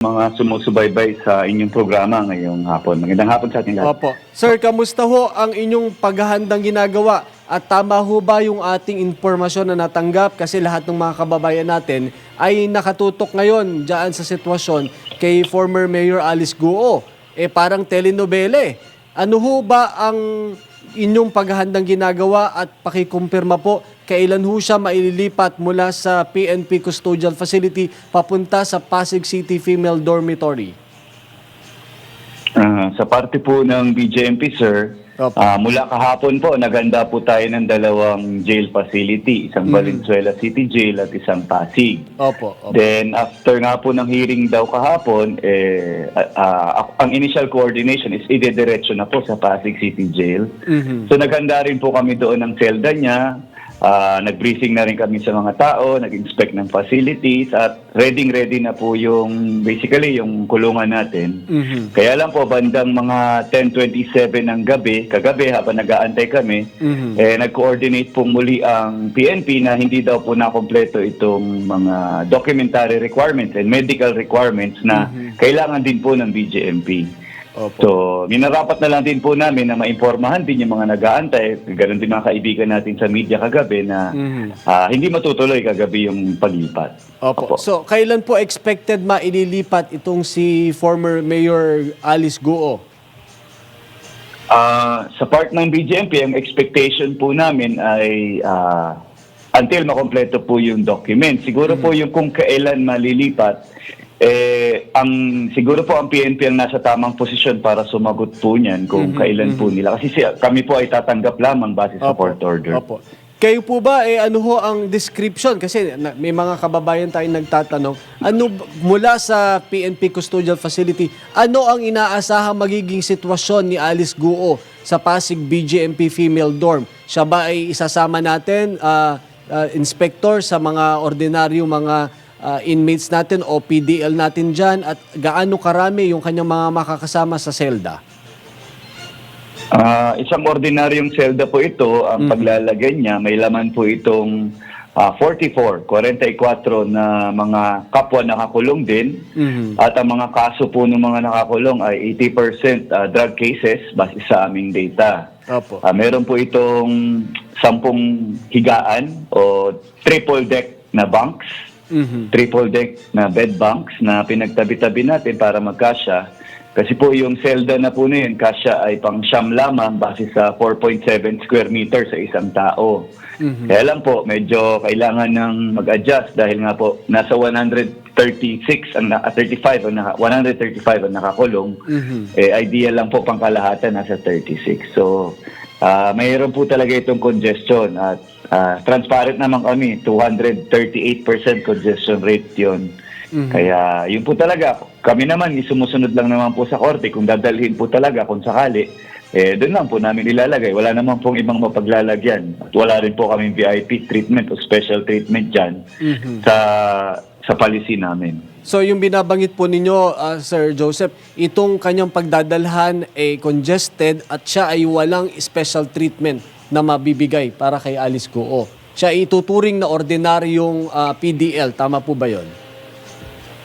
mga sumusubaybay sa inyong programa ngayong hapon. Magandang hapon sa ating lahat. Opo. Sir, kamusta ho ang inyong paghahandang ginagawa? At tama ho ba yung ating informasyon na natanggap? Kasi lahat ng mga kababayan natin ay nakatutok ngayon dyan sa sitwasyon kay former Mayor Alice Guo. Eh parang telenovele. Ano ho ba ang inyong paghahandang ginagawa at pakikumpirma po kailan ho siya maililipat mula sa PNP Custodial Facility papunta sa Pasig City Female Dormitory? Ah, sa parte po ng BJMP, sir, Opo. ah, mula kahapon po, naganda po tayo ng dalawang jail facility, isang Valenzuela City Jail at isang Pasig. Opo, opo. Then after nga po ng hearing daw kahapon, eh, ah, ah, ang initial coordination is idediretso na po sa Pasig City Jail. Mhm. So naghanda rin po kami doon ng selda niya. Ah, nag-briefing na rin kami sa mga tao, nag-inspect ng facilities at ready-ready na po yung basically yung kulungan natin. Mhm. Kaya lang po bandang mga 10:27 ng gabi, kagabi habang nag-aantay kami, Mhm. eh nag-coordinate po muli ang PNP na hindi daw po nakompleto itong mga documentary requirements and medical requirements na kailangan din po ng BJMP. Opo. So, minarapat na lang din po namin na maimpormahan din yung mga nag-aantay, ganun din mga kaibigan natin sa media kagabi na Mhm. ah, hindi matutuloy kagabi yung paglipat. Opo. So, kailan po expected maililipat itong si former Mayor Alice Guo? Ah, sa part ng BGMP, ang expectation po namin ay ah, until makompleto po yung document. Siguro po yung kung kailan malilipat, eh, ang siguro po ang PNP ang nasa tamang posisyon para sumagot po niyan kung kailan po nila. Kasi si, kami po ay tatanggap lamang base sa court order. Opo. Kayo po ba, eh, ano ho ang description? Kasi na, may mga kababayan tayong nagtatanong, ano mula sa PNP Custodial Facility, ano ang inaasahang magiging sitwasyon ni Alice Guo sa Pasig BGMP Female Dorm? Siya ba ay isasama natin, ah, ah, inspector, sa mga ordinaryo mga ah, inmates natin o PDL natin dyan? At gaano karami yung kanyang mga makakasama sa selda? Ah, isang ordinaryong selda po ito, ang paglalagay niya, may laman po itong ah, 44, 44 na mga kapwa nakakulong din. Mhm. At ang mga kaso po ng mga nakakulong ay 80% ah, drug cases base sa aming data. Opo. Ah, meron po itong sampung higaan o triple deck na bunks, Mhm. triple deck na bed bunks na pinagtabi-tabi natin para magkasya. Kasi po yung selda na po na yun, kasya ay pang siyam lamang base sa 4.7 square meter sa isang tao. Kaya lang po, medyo kailangan ng mag-adjust dahil nga po nasa 136 ang na, ah, 35 ang naka, 135 ang nakakulong. Mhm. Eh ideal lang po pangkalahatan nasa 36. So ah mayroon po talaga itong congestion at ah, transparent naman kami 238% congestion rate 'yon. Kaya yun po talaga kami naman isumusunod lang naman po sa korte kung dadalhin po talaga kung sakali eh doon lang po namin ilalagay. Wala naman pong ibang mapaglalagyan. At wala rin po kaming VIP treatment o special treatment diyan sa sa policy namin. So yung binabanggit po ninyo, ah, Sir Joseph, itong kanyang pagdadalhan ay congested at siya ay walang special treatment na mabibigay para kay Alice Guo. Siya ituturing na ordinaryong ah, PDL. Tama po ba yon?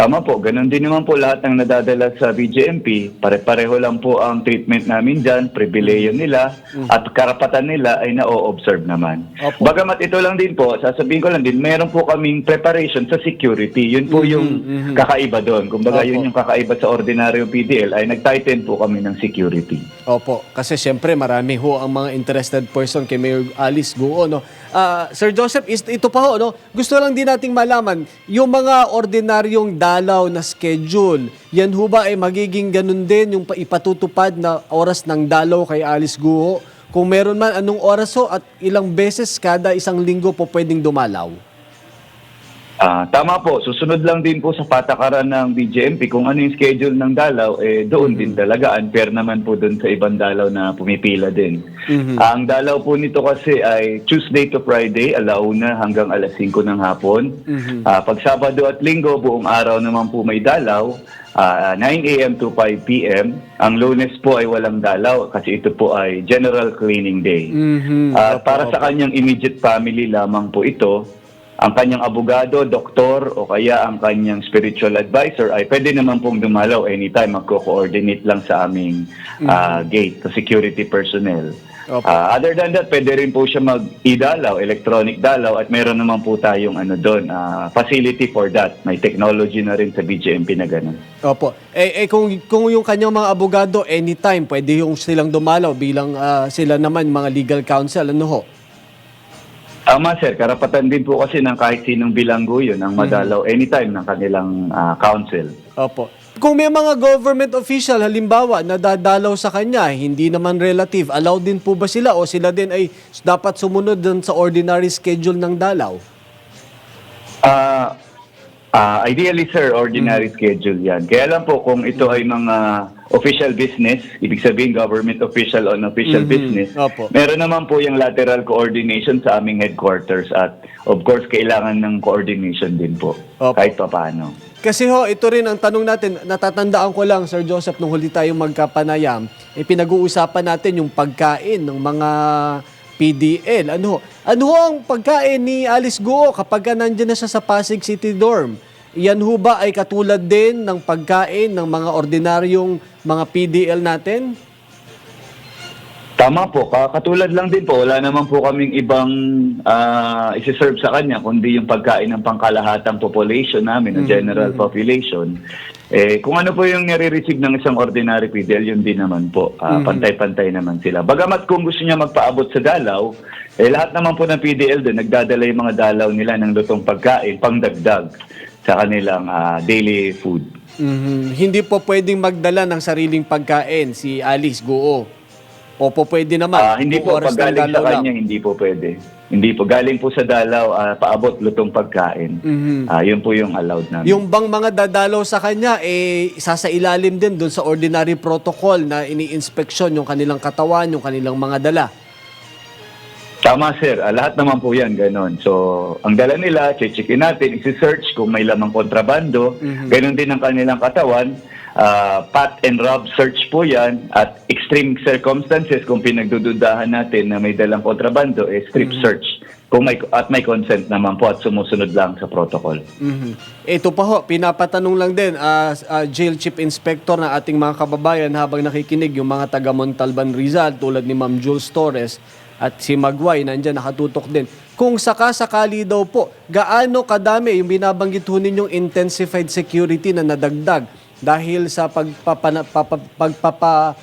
Tama po, ganun din naman po lahat ng nadadala sa BJMP. Pare-pareho lang po ang treatment namin dyan, pribileyo nila, at karapatan nila ay na-observe naman. Opo. Bagamat ito lang din po, sasabihin ko lang din, meron po kaming preparation sa security. Yun po yung kakaiba doon. Kumbaga Opo. yun yung kakaiba sa ordinaryong PDL ay nag-tighten po kami ng security. Opo, kasi siyempre marami ho ang mga interested person kay Mayor Alice Guo. No? Ah, Sir Joseph, ito pa ho, no? gusto lang din nating malaman, yung mga ordinaryong dalaw na schedule, yan ho ba ay magiging ganun din yung pa- ipatutupad na oras ng dalaw kay Alice Guo? Kung meron man, anong oras ho at ilang beses kada isang linggo po pwedeng dumalaw? Ah, tama po. Susunod lang din po sa patakaran ng BJMP kung ano yung schedule ng dalaw, eh doon din talaga. Unfair naman po doon sa ibang dalaw na pumipila din. Ang dalaw po nito kasi ay Tuesday to Friday, alauna hanggang alas 5 ng hapon. Ah, pag Sabado at Linggo, buong araw naman po may dalaw. ah, 9 a.m. to 5 p.m. Ang lunes po ay walang dalaw kasi ito po ay General Cleaning Day. Mhm. At para sa kanyang immediate family lamang po ito, ang kanyang abogado, doktor, o kaya ang kanyang spiritual advisor ay pwede naman pong dumalaw anytime. Magko-coordinate lang sa aming ah, gate, sa security personnel. Opo. Ah, other than that, pwede rin po siya mag-i-dalaw, electronic dalaw, at meron naman po tayong ano doon, ah, facility for that. May technology na rin sa BGMP na ganun. Opo. Eh, eh kung, kung yung kanyang mga abogado, anytime, pwede yung silang dumalaw bilang ah, sila naman mga legal counsel. Ano ho? Tama sir, karapatan din po kasi ng kahit sinong bilanggo yun ang madalaw anytime ng kanilang ah, counsel. Opo. Kung may mga government official, halimbawa, na dadalaw sa kanya, hindi naman relative, allowed din po ba sila o sila din ay dapat sumunod dun sa ordinary schedule ng dalaw? Ah, ah, ideally sir, ordinary schedule yan. Kaya lang po kung ito ay mga official business, ibig sabihin government official on official Mhm. business, Opo. meron naman po yung lateral coordination sa aming headquarters at of course kailangan ng coordination din po Opo. kahit pa paano. Kasi ho, ito rin ang tanong natin, natatandaan ko lang, Sir Joseph, nung huli tayong magkapanayam, eh, pinag-uusapan natin yung pagkain ng mga PDL. Ano ho? Ano ho ang pagkain ni Alice Guo kapag ka nandyan na siya sa Pasig City Dorm? Iyan ho ba ay katulad din ng pagkain ng mga ordinaryong mga PDL natin? Tama po, Ka- katulad lang din po, wala naman po kaming ibang ah, isi-serve sa kanya kundi yung pagkain ng pangkalahatang population namin, ng general population. Eh, kung ano po yung nare-receive ng isang ordinary PDL, yun din naman po. Ah, Pantay-pantay naman sila. Bagamat kung gusto niya magpaabot sa dalaw, eh lahat naman po ng PDL doon, nagdadala yung mga dalaw nila ng lutong pagkain, pangdagdag sa kanilang ah, daily food. Mhm. Hindi po pwedeng magdala ng sariling pagkain si Alice Guo. O po pwede naman. Ah, hindi po, pag ng galing sa dalaw lang. kanya, hindi po pwede. Hindi po. Galing po sa dalaw, ah, paabot lutong pagkain. Mhm. Ah, yun po yung allowed namin. Yung bang mga dadalaw sa kanya, eh, sasailalim din doon sa ordinary protocol na ini-inspeksyon yung kanilang katawan, yung kanilang mga dala. Tama, sir. Ah, lahat naman po yan, ganon. So, ang dala nila, checkin natin, isi-search kung may lamang kontrabando. Ganon din ang kanilang katawan. Ah, pat and rub search po yan. At extreme circumstances, kung pinagdududahan natin na may dalang kontrabando, eh, strip search. Kung may, at may consent naman po at sumusunod lang sa protocol. Mhm. Ito pa ho, pinapatanong lang din, as jail chief inspector na ating mga kababayan habang nakikinig yung mga taga Montalban Rizal tulad ni Ma'am Jules Torres at si Magway nandiyan nakatutok din. Kung sakasakali daw po, gaano kadami yung binabanggit ho ninyong intensified security na nadagdag dahil sa pagpapana, papa,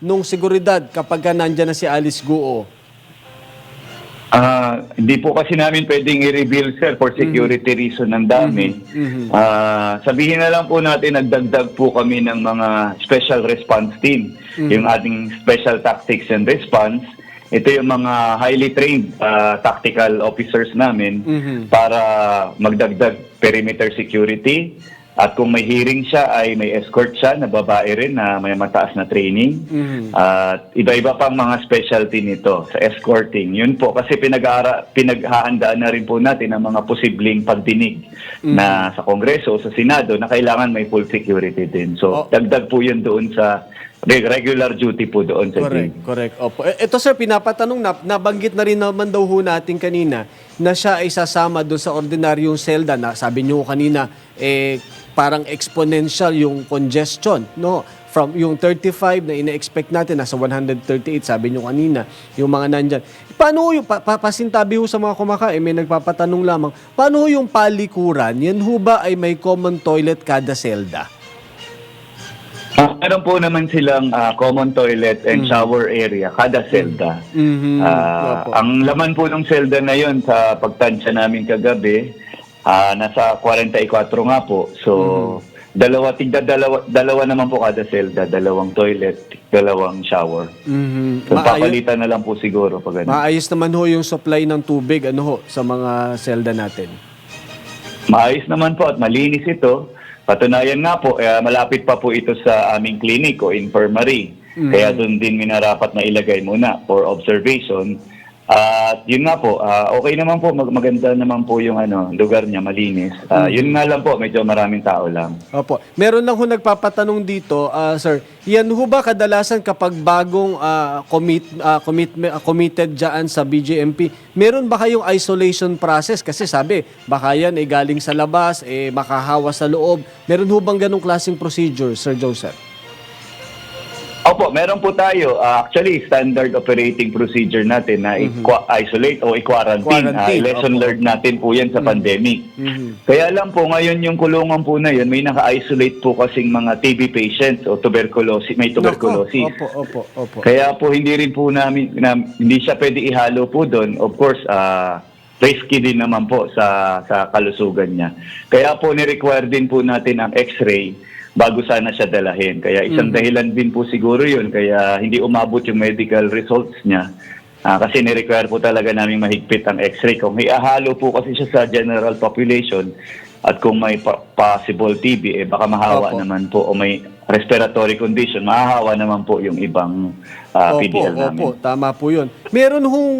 nung seguridad kapag ka nandyan na si Alice Guo. Ah, hindi po kasi namin pwedeng i-reveal sir for security reason ng dami. Ah, sabihin na lang po natin nagdagdag po kami ng mga special response team. Yung ating special tactics and response. Ito yung mga highly trained ah, tactical officers namin para magdagdag perimeter security. At kung may hearing siya ay may escort siya na babae rin na may mataas na training. At iba-iba pang mga specialty nito sa escorting. Yun po kasi pinag-aara, pinaghahandaan na rin po natin ang mga posibleng pagdinig na sa Kongreso o sa Senado na kailangan may full security din. Oh. So dagdag po yun doon sa re- regular duty po doon sa Correct, jail. correct. Opo. E- Ito sir, pinapatanong na, nabanggit na rin naman daw ho natin kanina na siya ay sasama doon sa ordinaryong selda na sabi niyo kanina eh parang exponential yung congestion, no? From yung 35 na ina-expect natin nasa 138 sabi niyo kanina, yung mga nandyan. Paano ho yung pa, pa- pasintabi ho sa mga kumakain, may nagpapatanong lamang, paano ho yung palikuran? Yan ho ba ay may common toilet kada selda? Ah, meron po naman silang ah, common toilet and shower area kada selda. Mhm. Ah, Opo. ang laman po ng selda na yon sa pagtansya namin kagabi, ah, nasa 44 nga po. So, dalawa, tigda dalawa, dalawa naman po kada selda, dalawang toilet, dalawang shower. Mhm. So, Maayos- papalitan na lang po siguro pag ano. Maayos naman ho yung supply ng tubig ano ho sa mga selda natin. Maayos naman po at malinis ito. Patunayan nga po, eh, malapit pa po ito sa aming clinic o infirmary. Kaya doon din minarapat na ilagay muna for observation At yun nga po, ah, okay naman po, mag- maganda naman po yung ano, lugar niya, malinis. Ah, Yun nga lang po, medyo maraming tao lang. Opo. Meron lang ho nagpapatanong dito, ah, sir. Yan ho ba kadalasan kapag bagong ah, commit, ah, commitme- ah, committed dyan sa BJMP, meron ba kayong isolation process? Kasi sabi, baka yan eh, galing sa labas, eh, makahawa sa loob. Meron ho bang ganong klaseng procedure, Sir Joseph? Opo, meron po tayo. Ah, actually, standard operating procedure natin na i-isolate o i-quarantine. Mm-hmm. Quarantine, Ah, lesson opo. learned natin po yan sa pandemic. Mhm. Kaya lang po, ngayon yung kulungan po na yun, may naka-isolate po kasing mga TB patients o tuberculosis, may tuberculosis. Opo, opo, opo. Kaya po hindi rin po namin, na, hindi siya pwede ihalo po doon. Of course, ah, risky din naman po sa, sa kalusugan niya. Kaya po ni-require din po natin ang x-ray bago sana siya dalahin. Kaya isang dahilan din po siguro yun, kaya hindi umabot yung medical results niya. Ah, kasi ni-require po talaga namin mahigpit ang x-ray. Kung iahalo po kasi siya sa general population at kung may pa- possible TB, eh baka mahawa Opo. naman po o may respiratory condition, mahahawa naman po yung ibang ah, PDL namin. Opo, tama po yun. Meron hong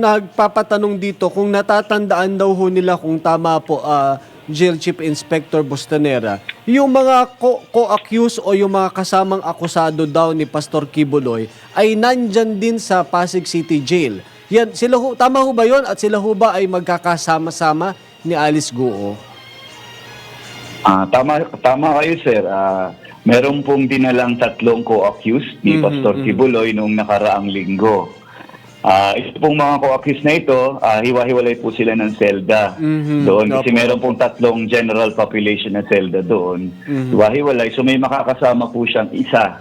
nagpapatanong dito kung natatandaan daw ho nila kung tama po, ah, Jail Chief Inspector Bustanera, yung mga co- co-accused o yung mga kasamang akusado daw ni Pastor Kibuloy ay nandyan din sa Pasig City Jail. Yan, sila ho, tama ho ba yun? At sila ho ba ay magkakasama-sama ni Alice Guo? Ah, tama tama kayo sir. Ah, meron pong dinalang tatlong co-accused ni Mhm, Pastor Kibuloy noong nakaraang linggo. Ah, ito pong mga co-accused na ito, ah, hiwa-hiwalay po sila ng selda Mhm, doon kasi meron pong tatlong general population na selda doon. Mhm. Hiwa-hiwalay so may makakasama po siyang isa.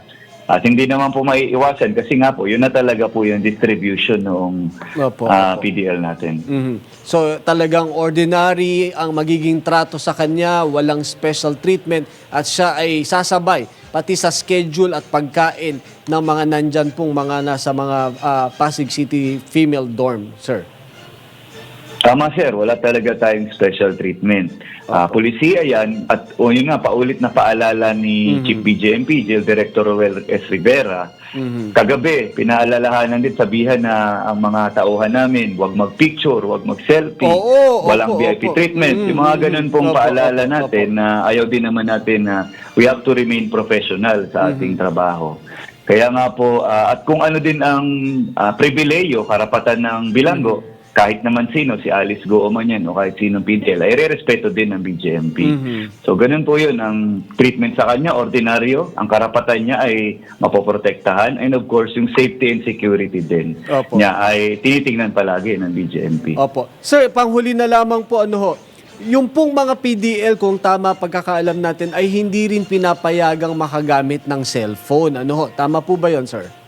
At hindi naman po maiiwasan kasi nga po yun na talaga po yung distribution ng Opo, ah. PDL natin. Mhm. So talagang ordinary ang magiging trato sa kanya, walang special treatment at siya ay sasabay pati sa schedule at pagkain ng mga nandyan pong mga nasa mga ah, Pasig City female dorm, sir. Tama sir, wala talaga tayong special treatment. Ah, polisiya yan at o yun nga paulit na paalala ni Chief BJMP, Jail Director Roel S. Rivera. Mhm. Kagabi, pinaalalahanan din sabihan na ang mga tauhan namin, huwag mag-picture, huwag mag-selfie, Oo, walang opo, VIP opo. treatment. Mm, yung mga mm, ganun pong opo, paalala opo, natin na ayaw din naman natin na we have to remain professional sa ating Mm-hmm. trabaho. Kaya nga po, ah, at kung ano din ang ah, pribileyo, karapatan ng bilanggo, Mm-hmm. Kahit naman sino, si Alice Goo man yan o kahit sinong PDL, ay re-respeto din ng BJMP. Mhm. So ganun po yun, ang treatment sa kanya, ordinaryo, ang karapatan niya ay mapoprotektahan and of course yung safety and security din Opo. niya ay tinitingnan palagi ng BJMP. Opo. Sir, panghuli na lamang po ano ho, yung pong mga PDL, kung tama pagkakaalam natin, ay hindi rin pinapayagang makagamit ng cellphone. Ano ho, tama po ba yon sir?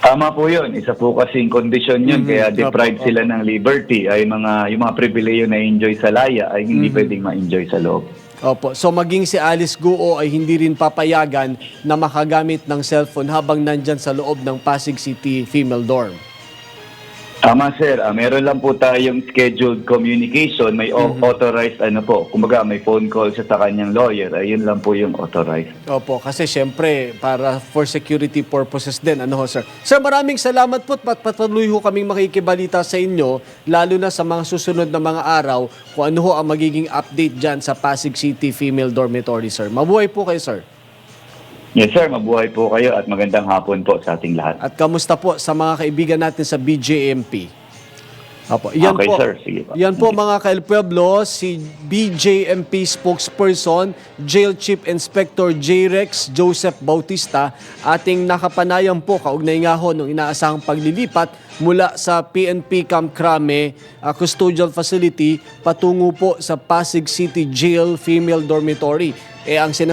Tama po yun. Isa po kasing kondisyon yun. Mhm. Kaya deprived sila ng liberty. Ay mga, yung mga pribileyo na enjoy sa laya ay hindi Mhm. pwedeng ma-enjoy sa loob. Opo. So maging si Alice Guo ay hindi rin papayagan na makagamit ng cellphone habang nandyan sa loob ng Pasig City female dorm. Tama sir, Ah, meron lang po tayong scheduled communication, may Mhm. authorized ano po, kumbaga may phone call siya sa kanyang lawyer, ayun lang po yung authorized. Opo, kasi syempre para for security purposes din. Ano ho, sir? Sir, maraming salamat po at patuloy ho kaming makikibalita sa inyo, lalo na sa mga susunod na mga araw, kung ano ho ang magiging update dyan sa Pasig City Female Dormitory, sir. Mabuhay po kayo, sir. Yes sir, mabuhay po kayo at magandang hapon po sa ating lahat. At kamusta po sa mga kaibigan natin sa BJMP? Opo, yan Okay, po. sir. Sige po. Yan po mga ka-El Pueblo, si BJMP spokesperson, Jail Chief Inspector J-Rex Joseph Bautista, ating nakapanayam po kaugnay nga ho ng inaasahang paglilipat mula sa PNP Camp Crame uh, Custodial Facility patungo po sa Pasig City Jail Female Dormitory. Eh ang